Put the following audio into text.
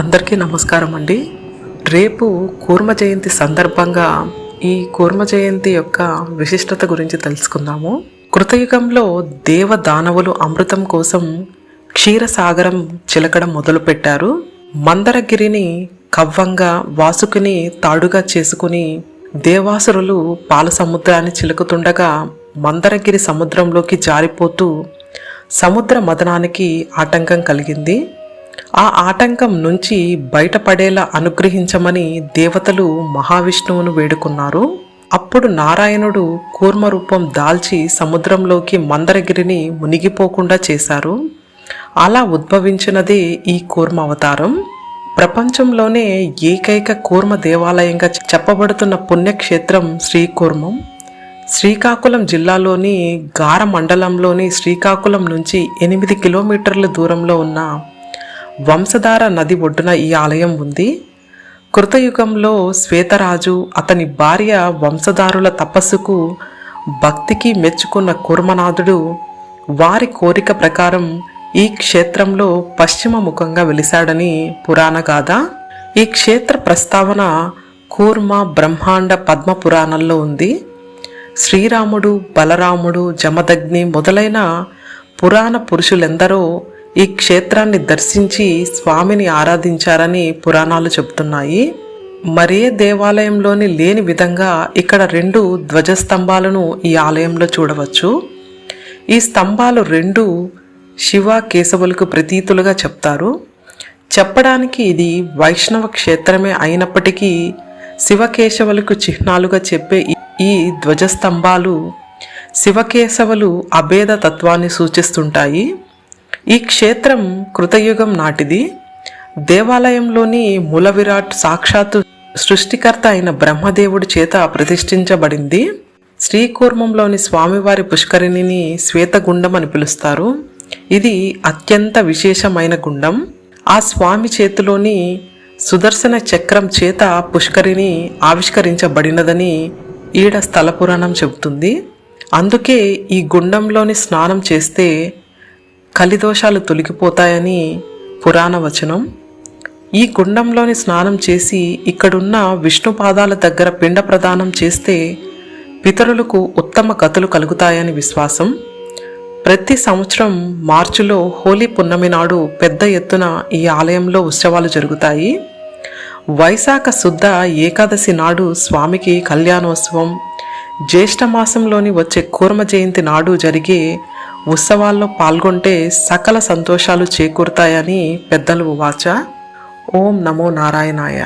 అందరికీ నమస్కారం అండి. రేపు కూర్మ జయంతి సందర్భంగా ఈ కూర్మ జయంతి యొక్క విశిష్టత గురించి తెలుసుకుందాము. కృతయుగంలో దేవ దానవులు అమృతం కోసం క్షీరసాగరం చిలకడం మొదలుపెట్టారు. మందరగిరిని కవ్వంగా వాసుకుని తాడుగా చేసుకుని దేవాసురులు పాల సముద్రాన్ని చిలుకుతుండగా మందరగిరి సముద్రంలోకి జారిపోతూ సముద్ర మదనానికి ఆటంకం కలిగింది. ఆ ఆటంకం నుంచి బయటపడేలా అనుగ్రహించమని దేవతలు మహావిష్ణువును వేడుకున్నారు. అప్పుడు నారాయణుడు కూర్మ రూపం దాల్చి సముద్రంలోకి మందరగిరిని మునిగిపోకుండా చేశారు. అలా ఉద్భవించినదే ఈ కూర్మ అవతారం. ప్రపంచంలోనే ఏకైక కూర్మ దేవాలయంగా చెప్పబడుతున్న పుణ్యక్షేత్రం శ్రీకూర్మం. శ్రీకాకుళం జిల్లాలోని గార మండలంలోని శ్రీకాకుళం నుంచి ఎనిమిది కిలోమీటర్ల దూరంలో ఉన్న వంశధార నది ఒడ్డున ఈ ఆలయం ఉంది. కృతయుగంలో శ్వేతరాజు అతని భార్య వంశధారుల తపస్సుకు భక్తికి మెచ్చుకున్న కూర్మనాథుడు వారి కోరిక ప్రకారం ఈ క్షేత్రంలో పశ్చిమ ముఖంగా వెలిశాడని పురాణ గాథ. ఈ క్షేత్ర ప్రస్తావన కూర్మ బ్రహ్మాండ పద్మ పురాణంలో ఉంది. శ్రీరాముడు బలరాముడు జమదగ్ని మొదలైన పురాణ పురుషులెందరో ఈ క్షేత్రాన్ని దర్శించి స్వామిని ఆరాధించారని పురాణాలు చెబుతున్నాయి. మరే దేవాలయంలోని లేని విధంగా ఇక్కడ రెండు ధ్వజస్తంభాలను ఈ ఆలయంలో చూడవచ్చు. ఈ స్తంభాలు రెండు శివ కేశవులకు ప్రతీతులుగా చెప్తారు. చెప్పడానికి ఇది వైష్ణవ క్షేత్రమే అయినప్పటికీ శివకేశవులకు చిహ్నాలుగా చెప్పే ఈ- ధ్వజస్తంభాలు శివకేశవులు అభేద తత్వాన్ని సూచిస్తుంటాయి. ఈ క్షేత్రం కృతయుగం నాటిది. దేవాలయంలోని మూల విరాట్ సాక్షాత్తు సృష్టికర్త అయిన బ్రహ్మదేవుడి చేత ప్రతిష్ఠించబడింది. శ్రీకూర్మంలోని స్వామివారి పుష్కరిణిని శ్వేతగుండం అని పిలుస్తారు. ఇది అత్యంత విశేషమైన గుండం. ఆ స్వామి చేతిలోని సుదర్శన చక్రం చేత పుష్కరిణి ఆవిష్కరించబడినదని ఈడ స్థల పురాణం చెబుతుంది. అందుకే ఈ గుండంలోని స్నానం చేస్తే కలిదోషాలు తొలగిపోతాయని పురాణ వచనం. ఈ గుండంలోని స్నానం చేసి ఇక్కడున్న విష్ణు పాదాల దగ్గర పిండ ప్రదానం చేస్తే పితరులకు ఉత్తమ గతులు కలుగుతాయని విశ్వాసం. ప్రతి సంవత్సరం మార్చిలో హోలీ పున్నమి నాడు పెద్ద ఎత్తున ఈ ఆలయంలో ఉత్సవాలు జరుగుతాయి. వైశాఖ శుద్ధ ఏకాదశి నాడు స్వామికి కళ్యాణోత్సవం. జ్యేష్ఠ మాసంలోని వచ్చే కూర్మ జయంతి నాడు జరిగే ఉత్సవాల్లో పాల్గొంటే సకల సంతోషాలు చేకూరుతాయని పెద్దలు వాచ? ఓం నమో నారాయణాయ.